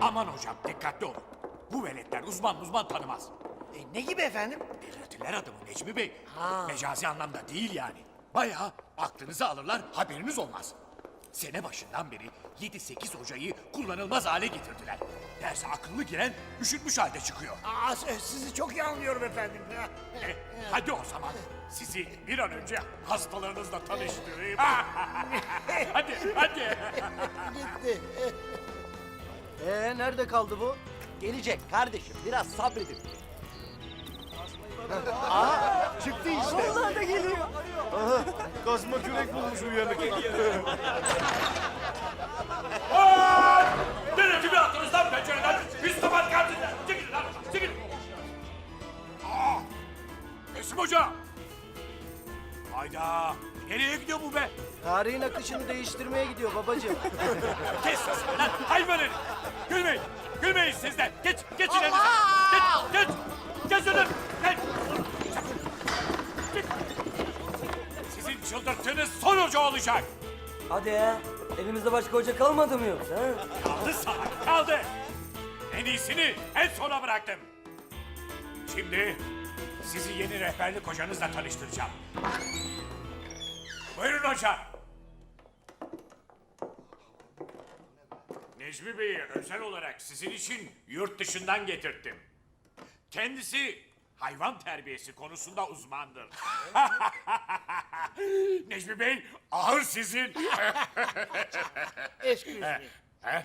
Aman hocam dikkatli olun. Bu veletler uzman uzman tanımaz. E, ne gibi efendim? Delirtirler adamı Necmi Bey. Ha. Mecazi anlamda değil yani. Bayağı aklınızı alırlar haberiniz olmaz. Sene başından beri 7-8 hocayı kullanılmaz hale getirdiler. Derse akıllı giren üşütmüş halde çıkıyor. Aa, s- sizi çok iyi anlıyorum efendim. E, hadi o zaman sizi bir an önce hastalarınızla tanıştırayım. hadi hadi. Gitti. Ee nerede kaldı bu? Gelecek kardeşim biraz sabredin. Çıktı işte. Onlar da geliyor. Kazma kürek bulmuş uyanık. Denetimi attınız lan pencereden. Psikopat kantinden. Çekilin lan. Çekilin. Aa, Resim Hoca. Hayda. Nereye gidiyor bu be? Tarihin akışını değiştirmeye gidiyor babacığım. Kes sesini lan hayvan herif. Gülmeyin. Gülmeyin siz de. Geç, geç ilerinize. Geç, geç. Geç önüm. Geç. Geç. Sizin çıldırttığınız son hoca olacak. Hadi ya. Elimizde başka hoca kalmadı mı yoksa? ha? Kaldı sana, kaldı. En iyisini en sona bıraktım. Şimdi sizi yeni rehberlik hocanızla tanıştıracağım. Buyurun hocam. Necmi Bey'i özel olarak sizin için yurt dışından getirttim. Kendisi hayvan terbiyesi konusunda uzmandır. Necmi Bey, ağır sizin. Excuse me. He?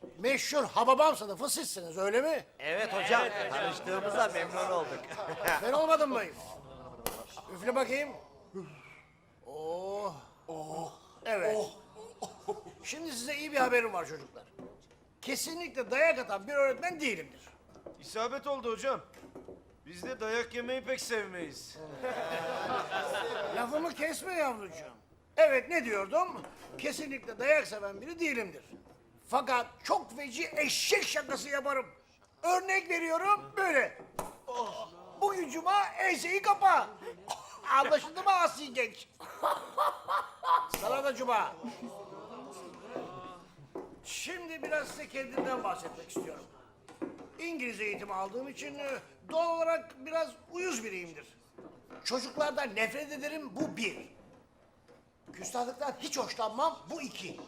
meşhur Hababam sınıfı sizsiniz öyle mi? Evet hocam tanıştığımıza memnun olduk. Ben olmadım mı? Üfle bakayım. Oh. Oh. Evet. Şimdi size iyi bir haberim var çocuklar. Kesinlikle dayak atan bir öğretmen değilimdir. İsabet oldu hocam. Biz de dayak yemeyi pek sevmeyiz. Lafımı kesme yavrucuğum. Evet ne diyordum? Kesinlikle dayak seven biri değilimdir. Fakat çok feci eşek şakası yaparım. Örnek veriyorum böyle. Bugün cuma enseyi kapa. Anlaşıldı mı asi genç? Sana da cuma. Şimdi biraz size kendimden bahsetmek istiyorum. İngiliz eğitimi aldığım için e, doğal olarak biraz uyuz biriyimdir. Çocuklardan nefret ederim bu bir. Küstahlıktan hiç hoşlanmam bu iki.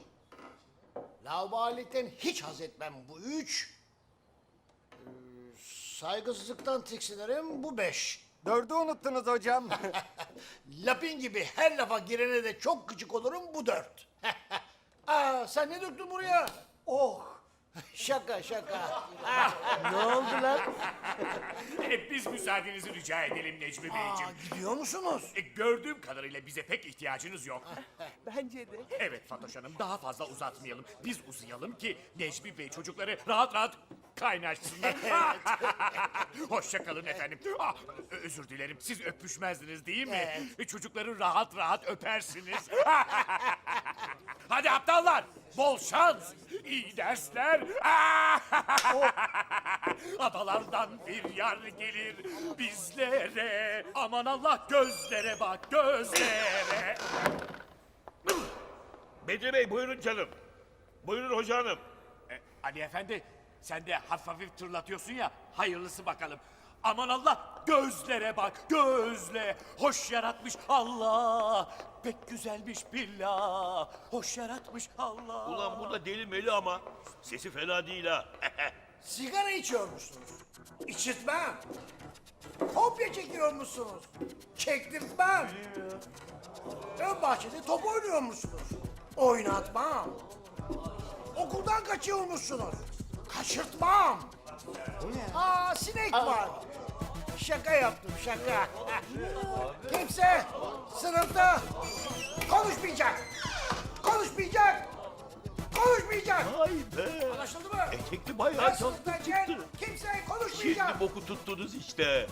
Laubalilikten hiç haz etmem bu üç. Ee, saygısızlıktan tiksinirim bu beş. Dördü unuttunuz hocam. Lapin gibi her lafa girene de çok gıcık olurum bu dört. Aa, sen ne döktün buraya? Oh. şaka şaka. ne oldu lan? E, biz müsaadenizi rica edelim Necmi Beyciğim. gidiyor musunuz? E, gördüğüm kadarıyla bize pek ihtiyacınız yok. Bence de. Evet Fatoş Hanım daha fazla uzatmayalım. Biz uzayalım ki Necmi Bey çocukları rahat rahat kaynaşsınlar. Hoşça kalın efendim. Ah, ö- özür dilerim siz öpüşmezdiniz değil mi? E, Çocukları rahat rahat öpersiniz. Hadi aptallar bol şans. İyi dersler. Adalardan bir yar gelir bizlere. Aman Allah gözlere bak gözlere. Bedri Bey buyurun canım. Buyurun hoca hanım. E, Ali Efendi sen de hafif hafif tırlatıyorsun ya hayırlısı bakalım. Aman Allah gözlere bak gözle. Hoş yaratmış Allah. Pek güzelmiş billah. Hoş yaratmış Allah. Ulan bu da deli meli ama sesi fena değil ha. Sigara içiyor musunuz? İçirtmem. Kopya çekiyor musunuz? Çektirtmem. Ön bahçede top oynuyor musunuz? Oynatmam. Okuldan kaçıyor musunuz? Kaçırtmam. Aa sinek var. Şaka yaptım şaka. Kimse sınıfta konuşmayacak. Konuşmayacak. Konuşmayacak. Anlaşıldı mı? çekti bayağı Ben be Cem. tuttu. Kimseye Şimdi boku tuttunuz işte.